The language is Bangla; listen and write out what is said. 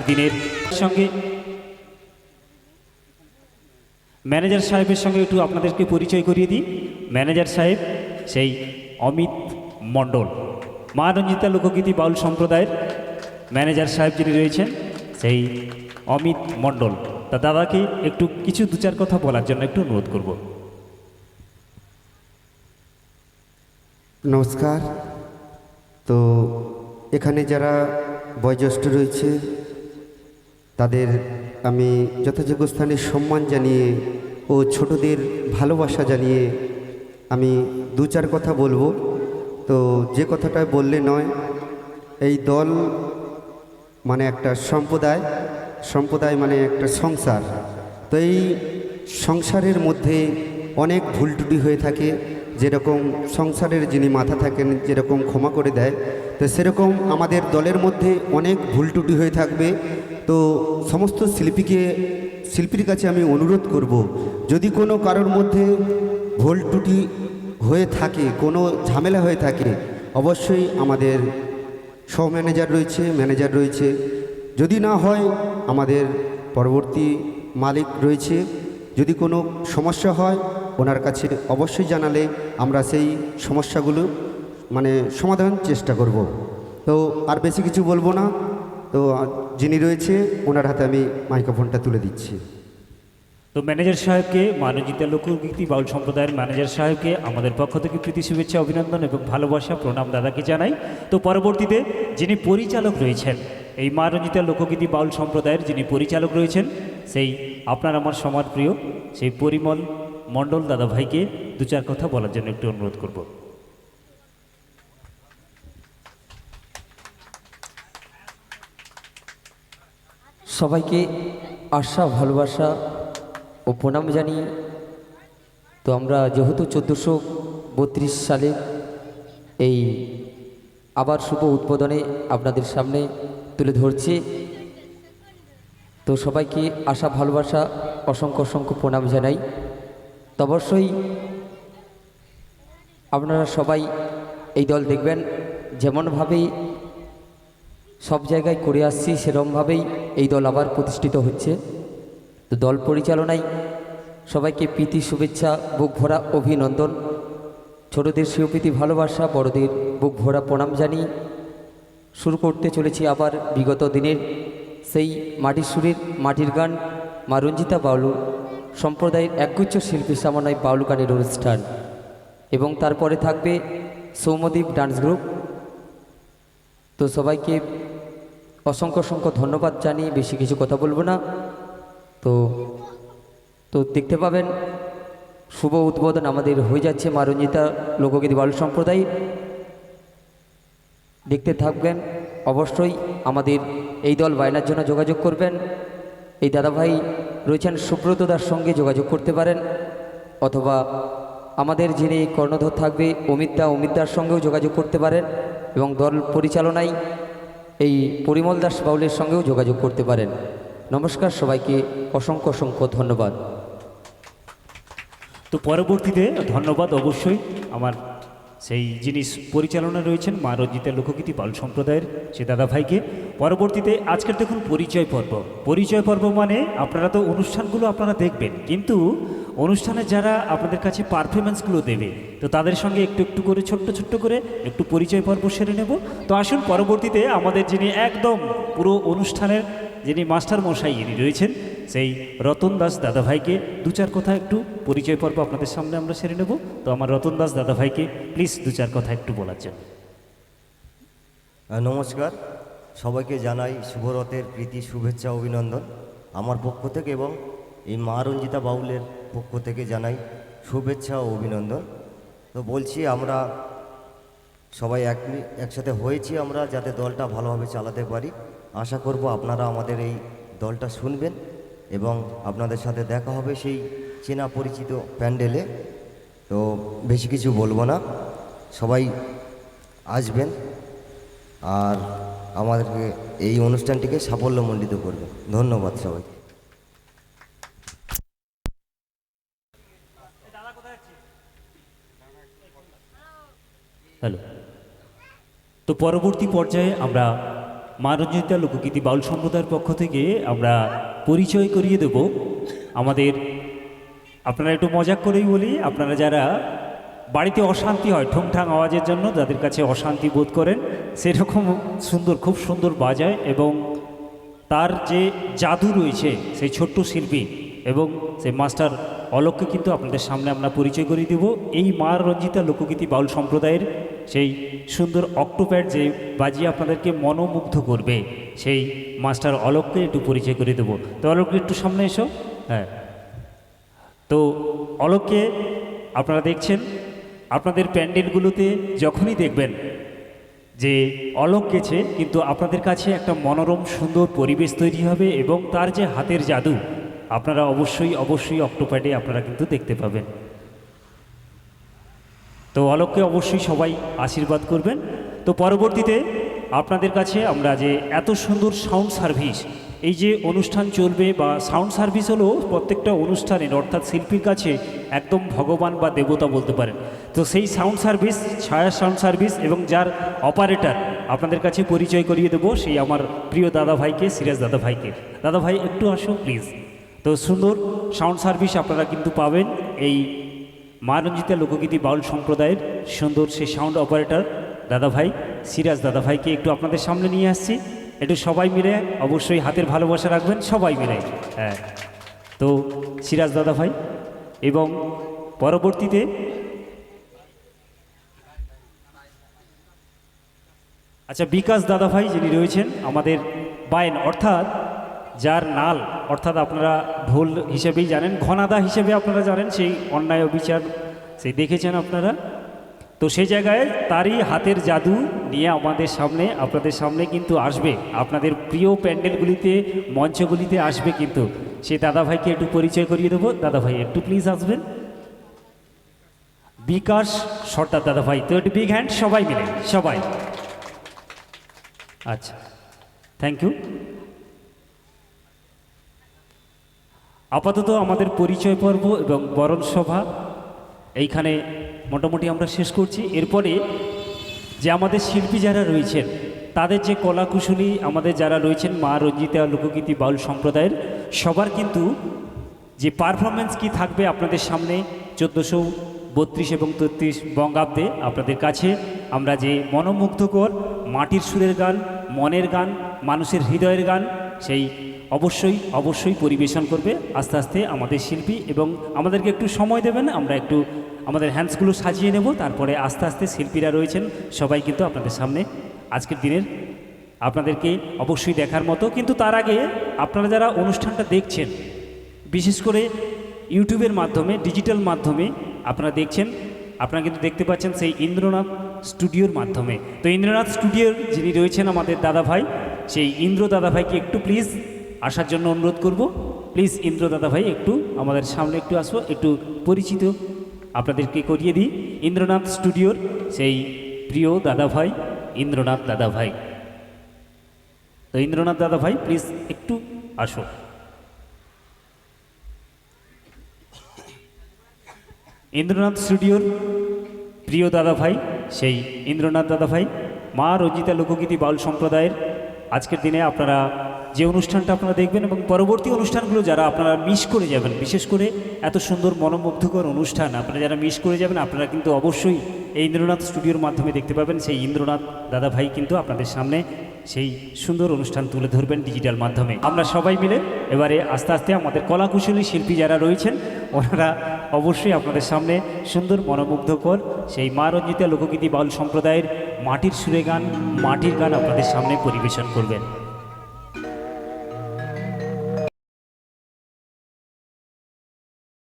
আজকের দিনের সঙ্গে ম্যানেজার সাহেবের সঙ্গে একটু আপনাদেরকে পরিচয় করিয়ে দিই। ম্যানেজার সাহেব সেই অমিত মণ্ডল মা রঞ্জিতা লোকগীতি বাউল সম্প্রদায়ের ম্যানেজার সাহেব যিনি রয়েছেন, সেই অমিত মণ্ডল। তা দাদাকে একটু কিছু দু চার কথা বলার জন্য একটু অনুরোধ করব। নমস্কার। তো এখানে যারা বয়োজ্যেষ্ঠ রয়েছে তাদের আমি যথাযোগ্য স্থানে সম্মান জানিয়ে ও ছোটদের ভালোবাসা জানিয়ে আমি দু চার কথা বলব। তো যে কথাটা বললে নয়, এই দল মানে একটা সম্প্রদায় সম্প্রদায় মানে একটা সংসার। তো এই সংসারের মধ্যে অনেক ভুল ত্রুটি হয়ে থাকে, যেরকম সংসারের যিনি মাথা থাকেন যেরকম ক্ষমা করে দেয়, তো সেরকম আমাদের দলের মধ্যে অনেক ভুল ত্রুটি হয়ে থাকবে। তো সমস্ত শিল্পীকে, শিল্পীর কাছে আমি অনুরোধ করব, যদি কোনো কারোর মধ্যে ভুল ত্রুটি হয়ে থাকে, কোনো ঝামেলা হয়ে থাকে, অবশ্যই আমাদের সহ ম্যানেজার রয়েছে ম্যানেজার রয়েছে। যদি না হয়, আমাদের পরবর্তী মালিক রয়েছে। যদি কোনো সমস্যা হয়, ওনার কাছে অবশ্যই জানালে আমরা সেই সমস্যাগুলো মানে সমাধান চেষ্টা করব। তো আর বেশি কিছু বলব না। তো যিনি রয়েছে, ওনার হাতে আমি মাইক্রোফোনটা তুলে দিচ্ছি। তো ম্যানেজার সাহেবকে মানজিতা লোকগীতি বাউল সম্প্রদায়ের ম্যানেজার সাহেবকে আমাদের পক্ষ থেকে প্রীতি শুভেচ্ছা, অভিনন্দন এবং ভালোবাসা, প্রণাম দাদাকে জানাই। তো পরবর্তীতে যিনি পরিচালক রয়েছেন, এই মা রঞ্জিতা লোকগীতি বাউল সম্প্রদায়ের যিনি পরিচালক রয়েছেন, সেই আপনার আমার সমাজ প্রিয় সেই পরিমল মণ্ডল দাদা ভাইকে দু চার কথা বলার জন্য একটু অনুরোধ করব। সবাইকে আশা, ভালোবাসা ও প্রণাম জানিয়ে তো আমরা যেহেতু চোদ্দোশো বত্রিশ সালে এই আবার শুভ উদ্বোধনে আপনাদের সামনে তুলে ধরছি, তো সবাইকে আশা, ভালোবাসা, অসংখ্য অসংখ্য প্রণাম জানাই। তো অবশ্যই আপনারা সবাই এই দল দেখবেন, যেমনভাবেই সব জায়গায় করে আসছি সেরমভাবেই এই দল আবার প্রতিষ্ঠিত হচ্ছে। তো দল পরিচালনায় সবাইকে প্রীতি, শুভেচ্ছা, বুক ভরা অভিনন্দন। ছোটদের শিবপ্রীতি ভালোবাসা, বড়দের বুক ভরা প্রণাম জানিয়ে শুরু করতে চলেছি আবার বিগত দিনের সেই মাটির সুরের মাটির গান মা রঞ্জিতা বাউলু সম্প্রদায়ের একগুচ্ছ শিল্পী সামনায় বাউলু গানের অনুষ্ঠান। এবং তারপরে থাকবে সৌমদ্বীপ ডান্স গ্রুপ। তো সবাইকে অসংখ্য অসংখ্য ধন্যবাদ জানিয়ে বেশি কিছু কথা বলব না। তো তো দেখতে পাবেন, শুভ উদ্বোধন আমাদের হয়ে যাচ্ছে মা রঞ্জিতা লোকগীতি বাল সম্প্রদায়। দেখতে থাকবেন, অবশ্যই আমাদের এই দল বায়নার জন্য যোগাযোগ করবেন। এই দাদাভাই রয়েছেন, সুব্রত দার সঙ্গে যোগাযোগ করতে পারেন। অথবা আমাদের যিনি কর্ণধর থাকবে অমিত দা অমিত দার সঙ্গেও যোগাযোগ করতে পারেন। এবং দল পরিচালনায় এই পরিমল দাস বাউলের সঙ্গেও যোগাযোগ করতে পারেন। নমস্কার সবাইকে, অসংখ্য অসংখ্য ধন্যবাদ। তো পরবর্তীতে ধন্যবাদ অবশ্যই আমার সেই যিনি পরিচালনা রয়েছেন মা রঞ্জিতা লোকগীতি বাল সম্প্রদায়ের সে দাদা ভাইকে। পরবর্তীতে আজকের দেখুন পরিচয় পর্ব। পরিচয় পর্ব মানে আপনারা তো অনুষ্ঠানগুলো আপনারা দেখবেন, কিন্তু অনুষ্ঠানে যারা আপনাদের কাছে পারফরমেন্সগুলো দেবে, তো তাদের সঙ্গে একটু একটু করে, ছোট্ট ছোট্ট করে একটু পরিচয় পর্ব সেরে নেব। তো আসুন পরবর্তীতে আমাদের যিনি একদম পুরো অনুষ্ঠানের যিনি মাস্টার মশাই ইনি রয়েছেন, সেই রতন দাস দাদাভাইকে দু চার কথা একটু পরিচয় পর্ব আপনাদের সামনে আমরা সেরে নেব। তো আমার রতন দাস দাদাভাইকে প্লিজ দু চার কথা একটু বলার জন্য। নমস্কার। সবাইকে জানাই শুভরথের প্রীতি, শুভেচ্ছা, অভিনন্দন। আমার পক্ষ থেকে এবং এই মা রঞ্জিতা বাউলের পক্ষ থেকে জানাই শুভেচ্ছা ও অভিনন্দন। তো বলছি আমরা সবাই এক একসাথে হয়েছি আমরা যাতে দলটা ভালোভাবে চালাতে পারি। আশা করব আপনারা আমাদের এই দলটা শুনবেন এবং আপনাদের সাথে দেখা হবে সেই চেনা পরিচিত প্যান্ডেলে। তো বেশি কিছু বলব না। সবাই আসবেন আর আমাদেরকে এই অনুষ্ঠানটিকে সাফল্যমণ্ডিত করবে ধন্যবাদ সবাইকে। হ্যালো। তো পরবর্তী পর্যায়ে আমরা মা লোকগীতি বাউল সম্প্রদায়ের পক্ষ থেকে আমরা পরিচয় করিয়ে দেব। আমাদের আপনারা একটু মজাক করেই বলি, আপনারা যারা বাড়িতে অশান্তি হয়, ঠুংঠাং আওয়াজের জন্য যাদের কাছে অশান্তি বোধ করেন, সেরকম সুন্দর, খুব সুন্দর বাজায় এবং তার যে জাদু রয়েছে, সেই ছোট্ট শিল্পী এবং সেই মাস্টার অলোককে কিন্তু আপনাদের সামনে আমরা পরিচয় করিয়ে দেব। এই মা রঞ্জিতা লোকগীতি বাউল সম্প্রদায়ের সেই সুন্দর অক্টোপ্যাড যে বাজিয়ে আপনাদেরকে মনোমুগ্ধ করবে, সেই মাস্টার অলোককে একটু পরিচয় করে দেবো। তো অলোক একটু সামনে এসো। হ্যাঁ। তো অলোককে আপনারা দেখছেন, আপনাদের প্যান্ডেলগুলোতে যখনই দেখবেন যে অলোক গেছে, কিন্তু আপনাদের কাছে একটা মনোরম, সুন্দর পরিবেশ তৈরি হবে এবং তার যে হাতের জাদু আপনারা অবশ্যই অবশ্যই অক্টোপ্যাডে আপনারা কিন্তু দেখতে পাবেন। তো অলোককে অবশ্যই সবাই আশীর্বাদ করবেন। তো পরবর্তীতে আপনাদের কাছে আমরা যে এত সুন্দর সাউন্ড সার্ভিস এই যে অনুষ্ঠান চলবে বা সাউন্ড সার্ভিস হলো প্রত্যেকটা অনুষ্ঠানের, অর্থাৎ শিল্পীর কাছে একদম ভগবান বা দেবতা বলতে পারেন। তো সেই sound service Chhaya sound service এবং যার অপারেটর আপনাদের কাছে পরিচয় করিয়ে দেবো, সেই আমার প্রিয় দাদা ভাইকে সিরাজ দাদা ভাইকে দাদা ভাই একটু আসো প্লিজ তো সুন্দর সাউন্ড সার্ভিস আপনারা কিন্তু পাবেন এই মা রঞ্জিতা লোকগীতি বাউল সম্প্রদায়ের সুন্দর সেই সাউন্ড অপারেটর দাদা ভাই সিরাজ দাদা ভাইকে একটু আপনাদের সামনে নিয়ে আসছি। একটু সবাই মিলে অবশ্যই হাতের ভালোবাসা রাখবেন, সবাই মিলে। হ্যাঁ। তো সিরাজ দাদা ভাই এবং পরবর্তীতে আচ্ছা বিকাশ দাদা ভাই যিনি রয়েছেন আমাদের বায়েন, অর্থাৎ যার নাল, অর্থাৎ আপনারা ভুল হিসেবেই জানেন, ঘনাদা হিসেবে আপনারা জানেন, সেই অন্যায় অবিচার, সেই দেখেছেন আপনারা? তো সেই জায়গায় তারই হাতের জাদু নিয়ে আমাদের সামনে, আপনাদের সামনে কিন্তু আসবে। আপনাদের প্রিয় প্যান্ডেলগুলিতে, মঞ্চগুলিতে আসবে কিন্তু। সেই দাদা ভাইকে একটু পরিচয় করিয়ে দেবো। দাদা ভাই একটু প্লিজ আসবেন। বিকাশ সর্দার দাদা ভাই তো একটু বিগ হ্যান্ড সবাই মিলে, সবাই। আচ্ছা থ্যাংক ইউ আপাতত আমাদের পরিচয় পর্ব এবং বরণ সভা এইখানে মোটামুটি আমরা শেষ করছি। এরপরে যে আমাদের শিল্পী যারা রয়েছেন, তাদের যে কলাকুশলী আমাদের যারা রয়েছেন, মা রঞ্জিতা, লোকগীতি, বাউল সম্প্রদায়ের, সবার কিন্তু যে পারফরমেন্স কি থাকবে আপনাদের সামনে চোদ্দোশো বত্রিশ এবং তেত্রিশ বঙ্গাব্দে আপনাদের কাছে আমরা যে মনোমুগ্ধকর মাটির সুরের গান, মনের গান, মানুষের হৃদয়ের গান, সেই অবশ্যই অবশ্যই পরিবেশন করবে। আস্তে আস্তে আমাদের শিল্পী এবং আমাদেরকে একটু সময় দেবেন, আমরা একটু আমাদের হ্যান্ডসগুলো সাজিয়ে নেব, তারপরে আস্তে আস্তে শিল্পীরা রয়েছেন, সবাই কিন্তু আপনাদের সামনে। আজকের দিনের আপনাদেরকে অবশ্যই দেখার মতো, কিন্তু তার আগে আপনারা যারা অনুষ্ঠানটা দেখছেন, বিশেষ করে ইউটিউবের মাধ্যমে, ডিজিটাল মাধ্যমে আপনারা দেখছেন, আপনারা কিন্তু দেখতে পাচ্ছেন সেই ইন্দ্রনাথ স্টুডিওর মাধ্যমে। তো ইন্দ্রনাথ স্টুডিওর যিনি রয়েছেন আমাদের দাদা ভাই সেই ইন্দ্র দাদা ভাইকে একটু প্লিজ আসার জন্য অনুরোধ করব। প্লিজ ইন্দ্র দাদা ভাই, একটু আমাদের সামনে একটু আসব একটু পরিচিত আপনাদেরকে করিয়ে দিই। ইন্দ্রনাথ স্টুডিওর সেই প্রিয় দাদা ভাই, ইন্দ্রনাথ দাদা ভাই। তো ইন্দ্রনাথ দাদা ভাই প্লিজ একটু আসো। ইন্দ্রনাথ স্টুডিওর প্রিয় দাদা ভাই, সেই ইন্দ্রনাথ দাদা ভাই, মা রঞ্জিতা লোকগীতি বাউল সম্প্রদায়ের। আজকের দিনে আপনারা যে অনুষ্ঠানটা আপনারা দেখবেন এবং পরবর্তী অনুষ্ঠানগুলো যারা আপনারা মিস করে যাবেন, বিশেষ করে এত সুন্দর মনোমুগ্ধকর অনুষ্ঠান আপনারা যারা মিস করে যাবেন, আপনারা কিন্তু অবশ্যই এই ইন্দ্রনাথ স্টুডিওর মাধ্যমে দেখতে পাবেন। সেই ইন্দ্রনাথ দাদা ভাই কিন্তু আপনাদের সামনে সেই সুন্দর অনুষ্ঠান তুলে ধরবেন ডিজিটাল মাধ্যমে। আমরা সবাই মিলে এবারে আস্তে আস্তে আমাদের কলাকুশলী শিল্পী যারা রয়েছেন, ওনারা অবশ্যই আপনাদের সামনে সুন্দর মনোমুগ্ধকর সেই মা রঞ্জিতা লোকগীতি বাউল সম্প্রদায়ের মাটির সুরে গান, মাটির গান আপনাদের সামনে পরিবেশন করবেন।